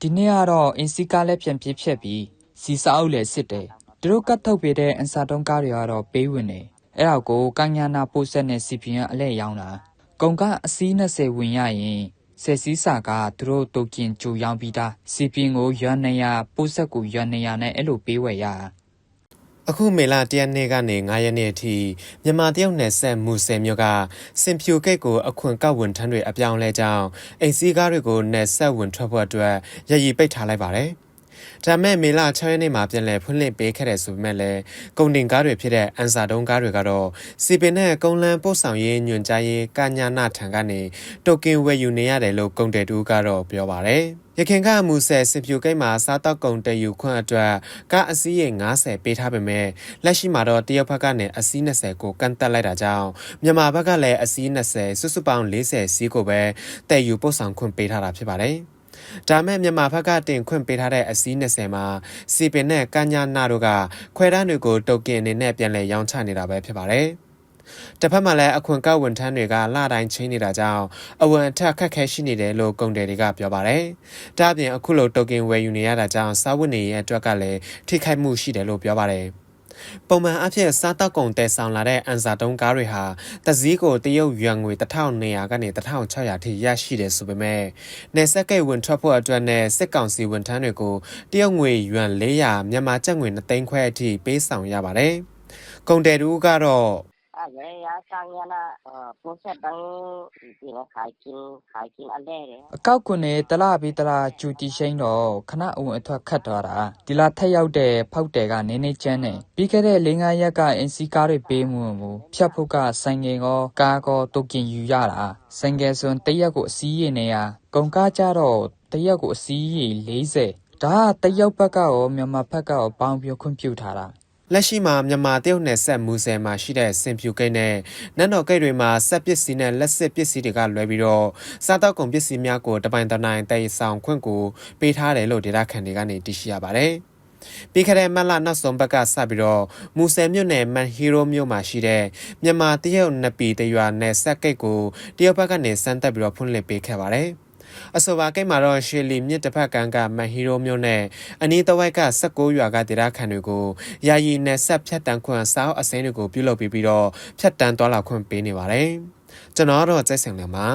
ဒီနေ့ကတော့အင်စီကားလည်း ပြန်ပြေးဖြတ်ပြီးစီစာအုပ်လည်း စစ်တယ် သူတို့ ကတ်ထုတ်ပေးတဲ့အန်စာတုံးကားတွေကတော့ ပေးဝင်တယ် အဲ့တော့ကိုကညာနာပို့ဆက်နဲ့ CPN အလဲရောင်းတာ ကုန်ကအစီး20ဝင်ရရင်ဆယ်စီးစာက သူတို့ တိုကင်ကြိုရောင်းပြီးသား CPN ကိုရွာ200ပို့ဆက်ကိုရွာ200နဲ့ အဲ့လို ပေးဝယ်ရတာ အခုမေလ1ရက်နေ့ကနေ9ရက်နေ့အထိမြန်မာတရုတ်နယ်ဆက်မူဆယ်မြို့ကစင်ဖြူကိတ်ကိုအခွန်ကောက်ဝန်ထမ်းတွေအပြောင်းလဲကြောင်းအိမ်စီးကားတွေကိုနယ်ဆက်ဝင်ထွက်ဖို့အတွက်ရည်ရည်ပိတ်ထားလိုက်ပါတယ်။ ဒါမဲ့မေလ6ရက်နေ့မှာပြန်လည်ဖွင့်လှစ်ပေးခဲ့တဲ့ဆိုပေမဲ့လည်းကုန်တင်ကားတွေဖြစ်တဲ့အန်စာတုံးကားတွေကတော့စီပင်နဲ့ကုန်းလန်းပို့ဆောင်ရေးညွှန်ကြားရေးကညာနာထံကနေတိုကင်ဝယ်ယူနေရတယ်လို့ကုန်တယ်တူကတော့ပြောပါတယ်။ရခင်ကမူဆယ်စင်ဖြူကိတ်မှာစားတောက်ကုန်တည်ယူခွင့်အတွက်ကားအစီးရေ90ပေးထားပေမဲ့လက်ရှိမှာတော့တရုတ်ဘက်ကနေအစီး20ကိုကန့်တက်လိုက်တာကြောင့်မြန်မာဘက်ကလည်းအစီး20စုစုပေါင်း40စီးကိုပဲတည်ယူပို့ဆောင်ခွင့်ပေးထားတာဖြစ်ပါတယ်။ ဒါမဲ့မြန်မာဘက်ကတင်ခွင့်ပေးထားတဲ့အစီး20မှာစီပင်နဲ့ကညာနာတို့ကခွဲတန်းတွေကိုတိုကင်အနေနဲ့ပြန်လည်ရောင်းချနေတာပဲဖြစ်ပါတယ်။တစ်ဖက်မှာလည်းအခွန်ကောက်ဝန်ထမ်းတွေကလတိုင်းချင်းနေတာကြောင့်အဝန်အထက်ခက်ခဲရှိနေတယ်လို့ကုန်တယ်တွေကပြောပါတယ်။ဒါ့အပြင်အခုလိုတိုကင်ဝယ်ယူနေရတာကြောင့်စားဝတ်နေရေးအတွက်ကလည်းထိခိုက်မှုရှိတယ်လို့ပြောပါတယ်။ ပုံမှန်အဖြစ်စားတောက်ကုန်တဲဆောင်လာတဲ့အန်စာတုံးကားတွေဟာတစည်းကိုတရုတ်ယွမ်ငွေ1200ကနေ1600ထိရရှိတယ်ဆိုပေမဲ့နေဆက်ကိတ်ဝင်ထွက်ဖို့အတွက်နဲ့စစ်ကောင်စီဝန်ထမ်းတွေကိုတရုတ်ငွေယွမ်400မြန်မာကျပ်ငွေ2သိန်းခွဲအထိပေးဆောင်ရပါတယ်။ကုန်တယ်တူကတော့ ရယာဆောင်ရနာပုစတန်ဒီနခိုင်ကင်းခိုင်ကင်းအလဲရအကောက်ကွနဲ့တလာပြီးတလာကျူတီရှိန်တော့ခဏအုံအထွက်ခတ်သွားတာဒီလာထက်ရောက်တဲ့ဖောက်တယ်ကနင်းနေချမ်းနေပြီးခဲ့တဲ့၄၅ရက်ကအင်စီကားတွေပေးမှုမူဖြတ်ဖို့ကဆိုင်ငယ်ကောကားကောတိုကင်ယူရတာဆိုင်ငယ်စွန်တရက်ကိုအစည်းရနေရကုန်ကားကြတော့တရက်ကိုအစည်းရ40ဒါကတရုတ်ဘက်ကရောမြန်မာဘက်ကရောပေါင်းပြီးခွင့်ပြုထားတာ လက်ရှိမှာမြန်မာတရုတ်နယ်ဆက်မူဆယ်မှာရှိတဲ့စင်ဖြူကိတ်နဲ့နန်းတော်ကိတ်တွေမှာဆက်ပစ္စည်းနဲ့လက်စစ်ပစ္စည်းတွေကလွဲပြီးတော့စားတောက်ကုန်ပစ္စည်းများကိုတပိုင်တနိုင်တည်ဆောင်ခွင့်ကိုပေးထားတယ်လို့ဒေတာခန်တွေကနေသိရှိရပါတယ်။ပြီးခဲ့တဲ့မတ်လနောက်ဆုံးဘက်ကစပြီးတော့မူဆယ်မြို့နယ်မန်ဟီရိုမြို့မှာရှိတဲ့မြန်မာတရုတ်နပီတရွာနယ်ဆက်ကိတ်ကိုတရုတ်ဘက်ကနေစမ်းသက်ပြီးတော့ဖွင့်လှစ်ပေးခဲ့ပါတယ်။ အဆိုပါကိတ်မှာတော့ရှေလီမြစ်တစ်ဖက်ကန်းကမဟီရိုမျိုးနဲ့အနီးတစ်ဝိုက်က16ရွာကဒေသခံတွေကိုယာယီနဲ့ဆက်ဖြတ်တန်းခွင့်စောက်အစင်းတွေကိုပြုလုပ်ပြီးပြီးတော့ဖြတ်တန်းသွားလာခွင့်ပေးနေပါတယ်ကျွန်တော်တော့ကြိုက်ဆင်လင်ပါ